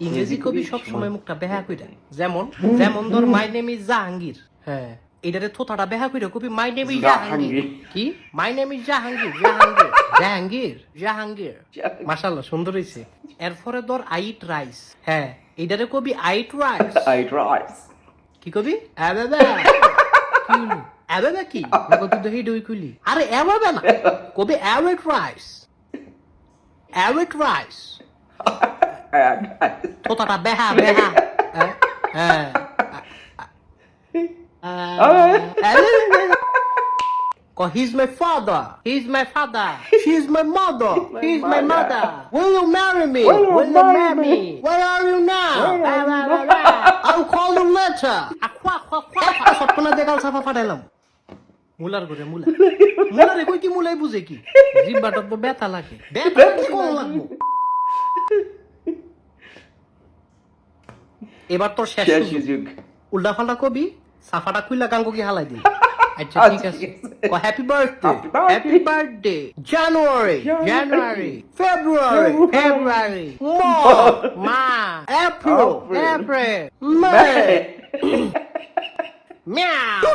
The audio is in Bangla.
ইংরেজি কবি সব সময় মুখটা বেহা কইরা যেমন যেমন ধর মাই নেম ইজ জাহাঙ্গীর। হ্যাঁ। এটারে থোতাটা বেহা কইরা কবি মাই নেম ইজ জাহাঙ্গীর। কি? My name is Jahangir Jahangir Jahangir Jahangir. মাশাআল্লাহ সুন্দর হইছে। এরপরে ধর আইট রাইস। হ্যাঁ এটারে কবি আইট রাইস। I rice. কি কবি? আবেবে। কি হলো? কি? না কত দেখি দই কুলি আরে আবেবে না। কবি রাইস। রাইস. তোতাটা বেহা বেহা হ্যাঁ, হ্যাঁ Oh, he's my father. He's my father. She's my mother. He's my mother. mother. Will you marry me? Will you marry me? Where are you now? Where are you blah. I'll call you later. সবকটা দেখাল সাফা ফাটাইলাম মুলার করে মুলা মুলারে কই কি মুলাই বুঝে কি জিব্বাটার তো ব্যথা লাগে ব্যথা লাগলে কোন লাগবো এবার তোর শেষ সুযোগ। সুযোগ। উল্টা ফাল্টা কবি সাফাটা খুইলা গাঙ্গো কি হালাই দিল। আচ্ছা ঠিক আছে। Happy birthday. Happy birthday January. January February February মা এপ্রিল এপ্রিল মে. মিয়াও